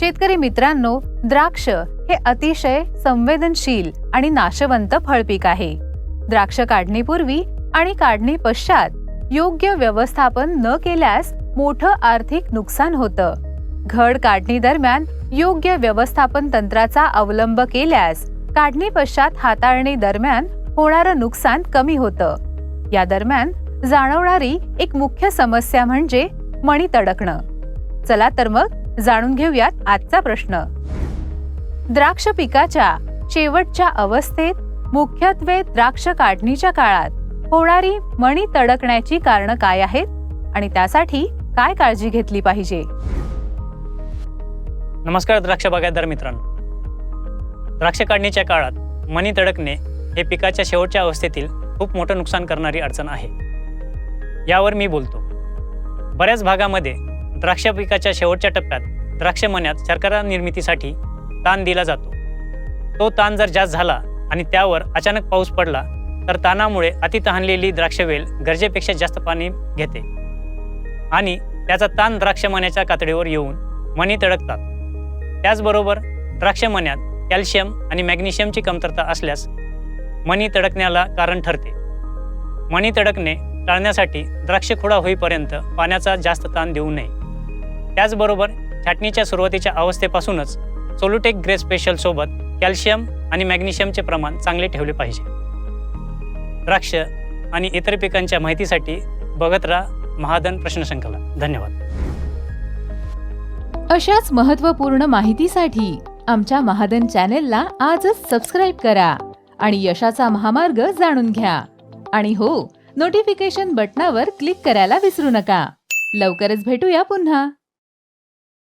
शेतकरी मित्रांनो द्राक्ष हे अतिशय संवेदनशील आणि नाशवंत फळपीक आहे. द्राक्ष काढणीपूर्वी आणि काढणी पश्चात योग्य व्यवस्थापन न केल्यास मोठं आर्थिक नुकसान होतं. घड काढणी दरम्यान योग्य व्यवस्थापन तंत्राचा अवलंब केल्यास काढणी पश्चात हाताळणी दरम्यान होणारं नुकसान कमी होतं. या दरम्यान जाणवणारी एक मुख्य समस्या म्हणजे मणी तडकणं. चला तर मग जाणून घेऊयात आजचा प्रश्न. द्राक्ष पिकाच्या शेवटच्या अवस्थेत मुख्यत्वे द्राक्ष काढणीच्या काळात होणारी मणी तडकण्याची कारणं काय आहेत आणि त्यासाठी काय काळजी घेतली पाहिजे? नमस्कार द्राक्ष बागायतदार मित्रांनो. द्राक्ष काढणीच्या काळात मणी तडकणे हे पिकाच्या शेवटच्या अवस्थेतील खूप मोठं नुकसान करणारी अडचण आहे. यावर मी बोलतो. बऱ्याच भागामध्ये द्राक्ष पिकाच्या शेवटच्या टप्प्यात द्राक्षमण्यात शर्करा निर्मितीसाठी ताण दिला जातो. तो ताण जर जास्त झाला आणि त्यावर अचानक पाऊस पडला तर ताणामुळे अति तहानलेली द्राक्षवेल गरजेपेक्षा जास्त पाणी घेते. आणि त्याचा ताण द्राक्ष मण्याच्या कातडीवर येऊन मणी तडकतात. त्याचबरोबर द्राक्ष मण्यात कॅल्शियम आणि मॅग्नेशियमची कमतरता असल्यास मणी तडकण्याला कारण ठरते. मणी तडकणे टाळण्यासाठी द्राक्ष खुडा होईपर्यंत पाण्याचा जास्त ताण देऊ नये. त्याचबरोबर छाटणीच्या सुरुवातीच्या अवस्थेपासूनच सोलुटेक ग्रे स्पेशल सोबत कॅल्शियम आणि मॅग्नेशियमचे प्रमाण चांगले ठेवले पाहिजे. द्राक्ष आणि इतर पिकांच्या माहितीसाठी बघत राहा महाधन प्रश्नशंखला धन्यवाद. अशाच महत्त्वपूर्ण माहितीसाठी आमच्या महादन चॅनेलला आजच सबस्क्राईब करा आणि यशाचा महामार्ग जाणून घ्या. आणि हो नोटिफिकेशन बटनावर क्लिक करायला विसरू नका. लवकरच भेटूया पुन्हा.